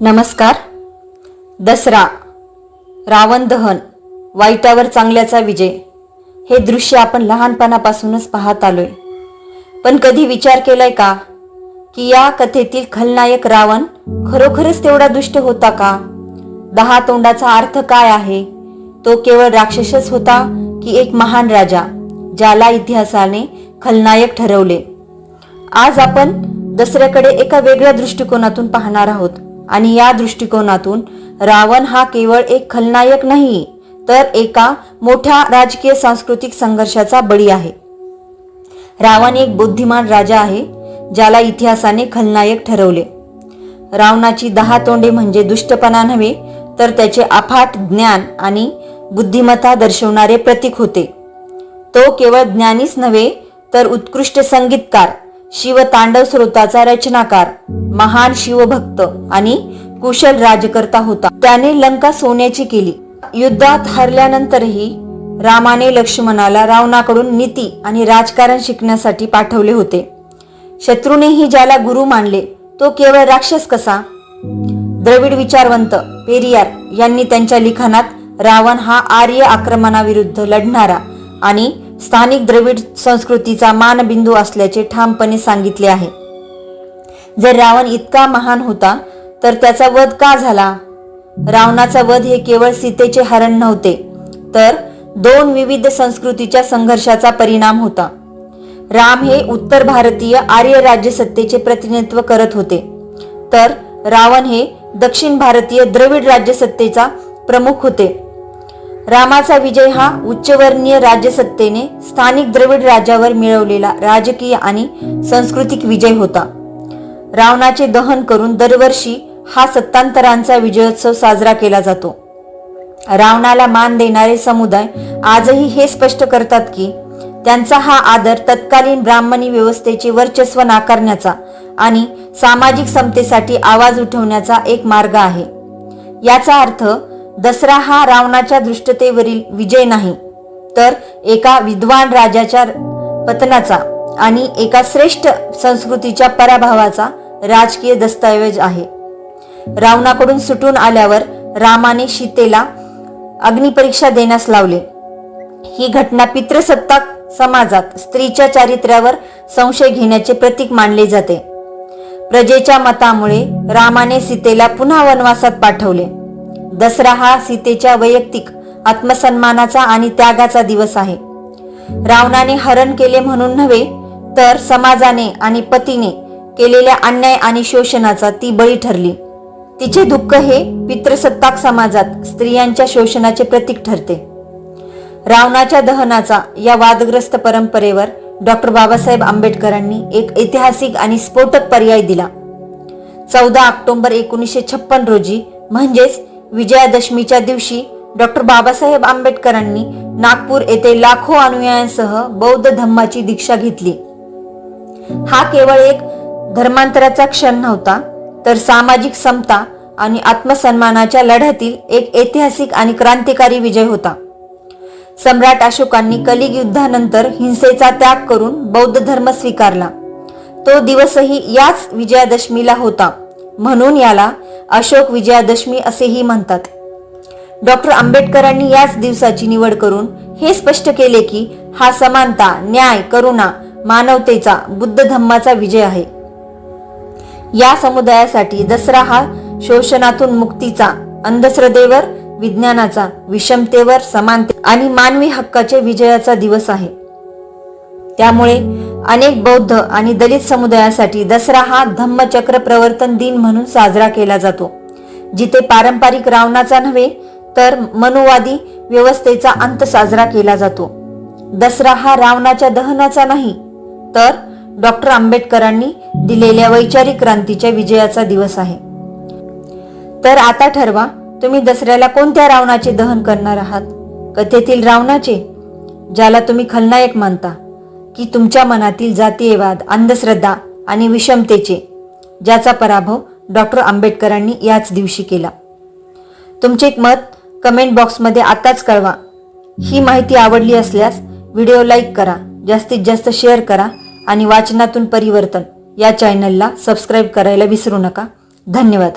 नमस्कार. दसरा रावण दहन वाईटावर चांगल्याचा विजय हे दृश्य आपण लहानपणापासूनच पाहत आलोय. पण कधी विचार केलाय का? की या कथेतील खलनायक रावण खरोखरच तेवढा दुष्ट होता का? दहा तोंडाचा अर्थ काय आहे? तो केवळ राक्षसच होता की एक महान राजा ज्याला इतिहासाने खलनायक ठरवले? आज आपण दसऱ्याकडे एका वेगळ्या दृष्टिकोनातून पाहणार आहोत. आणि या दृष्टिकोनातून रावण हा केवळ एक खलनायक नाही तर एका मोठ्या राजकीय सांस्कृतिक संघर्षाचा बळी आहे. रावण एक बुद्धिमान राजा आहे ज्याला इतिहासाने खलनायक ठरवले. रावणाची दहा तोंडे म्हणजे दुष्टपणा नव्हे तर त्याचे अफाट ज्ञान आणि बुद्धिमत्ता दर्शवणारे प्रतीक होते. तो केवळ ज्ञानीच नव्हे तर उत्कृष्ट संगीतकार. शिव तांडव स्रोताचा रचनाकार महान शिवभक्त आणि कुशल राजकर्ता होता. त्याने लंका सोन्याची केली. युद्धात हरल्यानंतरही रामाने लक्ष्मणाला रावणाकडून नीती आणि राजकारण शिकण्यासाठी पाठवले होते. शत्रूनेही ज्याला गुरु मानले तो केवळ राक्षस कसा? द्रविड विचारवंत पेरियार यांनी त्यांच्या लिखाणात रावण हा आर्य आक्रमणाविरुद्ध लढणारा आणि स्थानिक द्रविड संस्कृतीचा मानबिंदू असल्याचे ठामपणे सांगितले आहे. जर रावण इतका महान होता तर त्याचा वध का झाला? रावणाचा वध हे केवळ सीतेचे हरण नव्हते तर दोन विविध संस्कृतीच्या संघर्षाचा परिणाम होता. राम हे उत्तर भारतीय आर्य राज्यसत्तेचे प्रतिनिधित्व करत होते तर रावण हे दक्षिण भारतीय द्रविड राज्यसत्तेचा प्रमुख होते. रामाचा विजय हा उच्चवर्णीय राज्यसत्तेने स्थानिक द्रविड राजावर मिळवलेला राजकीय आणि सांस्कृतिक विजय होता. रावणाचे दहन करून दरवर्षी हा सत्तांतरांचा विजयोत्सव साजरा केला जातो. रावणाला मान देणारे समुदाय आजही हे स्पष्ट करतात की त्यांचा हा आदर तत्कालीन ब्राह्मणी व्यवस्थेचे वर्चस्व नाकारण्याचा आणि सामाजिक समतेसाठी आवाज उठवण्याचा एक मार्ग आहे. याचा अर्थ दसरा हा रावणाच्या दृष्टतेवरील विजय नाही तर एका विद्वान राजाच्या पतनाचा आणि एका श्रेष्ठ संस्कृतीच्या पराभवाचा राजकीय दस्तऐवज आहे. रावणाकडून सुटून आल्यावर रामाने सीतेला अग्निपरीक्षा देण्यास लावले. ही घटना पितृसत्ताक समाजात स्त्रीच्या चारित्र्यावर संशय घेण्याचे प्रतीक मानले जाते. प्रजेच्या मतामुळे रामाने सीतेला पुन्हा वनवासात पाठवले. दसरा हा सीतेच्या वैयक्तिक आत्मसन्मानाचा आणि त्यागाचा दिवस आहे. रावणाने हरण केले म्हणून नव्हे तर समाजाने आणि पतीने केलेल्या अन्याय आणि शोषणाचा ती बळी ठरली. तिचे दुःख हे पितृसत्ताक समाजात स्त्रियांच्या शोषणाचे प्रतीक ठरते. रावणाच्या दहनाचा या वादग्रस्त परंपरेवर डॉक्टर बाबासाहेब आंबेडकरांनी एक ऐतिहासिक आणि स्फोटक पर्याय दिला. चौदा ऑक्टोबर एकोणीसशे छप्पन रोजी म्हणजेच विजयादशमीच्या दिवशी डॉक्टर बाबासाहेब आंबेडकरांनी नागपूर येथे लाखो अनुयायांसह बौद्ध धम्माची दीक्षा घेतली. हा केवळ एक धर्मांतराचा क्षण नव्हता तर सामाजिक समता आणि आत्मसन्मानाच्या लढ्यातील एक ऐतिहासिक आणि क्रांतिकारी विजय होता. सम्राट अशोकांनी कलिग युद्धानंतर हिंसेचा त्याग करून बौद्ध धर्म स्वीकारला. तो दिवसही याच विजयादशमीला होता म्हणून याला अशोक विजयादशमी असेही म्हणतात. डॉक्टर आंबेडकरांनी याच दिवसाची निवड करून हे स्पष्ट केले की हा समानता न्याय करुणा मानवतेचा बुद्ध धम्माचा विजय आहे. या समुदायासाठी दसरा हा शोषणातून मुक्तीचा अंधश्रद्धेवर विज्ञानाचा विषमतेवर समानते आणि मानवी हक्काचे विजयाचा दिवस आहे. त्यामुळे अनेक बौद्ध आणि दलित समुदायासाठी दसरा हा धम्मचक्र प्रवर्तन दिन म्हणून साजरा केला जातो. जिथे पारंपरिक रावणाचा नव्हे तर मनुवादी व्यवस्थेचा अंत साजरा केला जातो. दसरा हा रावणाच्या दहनाचा नाही तर डॉक्टर आंबेडकरांनी दिलेल्या वैचारिक क्रांतीच्या विजयाचा दिवस आहे. तर आता ठरवा तुम्ही दसऱ्याला कोणत्या रावणाचे दहन करणार आहात? कथेतील रावणाचे ज्याला तुम्ही खलनायक मानता. की तुमच्या मनातील जातीयवाद अंधश्रद्धा आणि विषमतेचे ज्याचा पराभव डॉक्टर आंबेडकरांनी याच दिवशी केला. तुमचे मत कमेंट बॉक्समध्ये आताच कळवा. ही माहिती आवडली असल्यास व्हिडिओ लाईक करा जास्तीत जास्त शेअर करा आणि वाचनातून परिवर्तन या चॅनलला सबस्क्राईब करायला विसरू नका. धन्यवाद.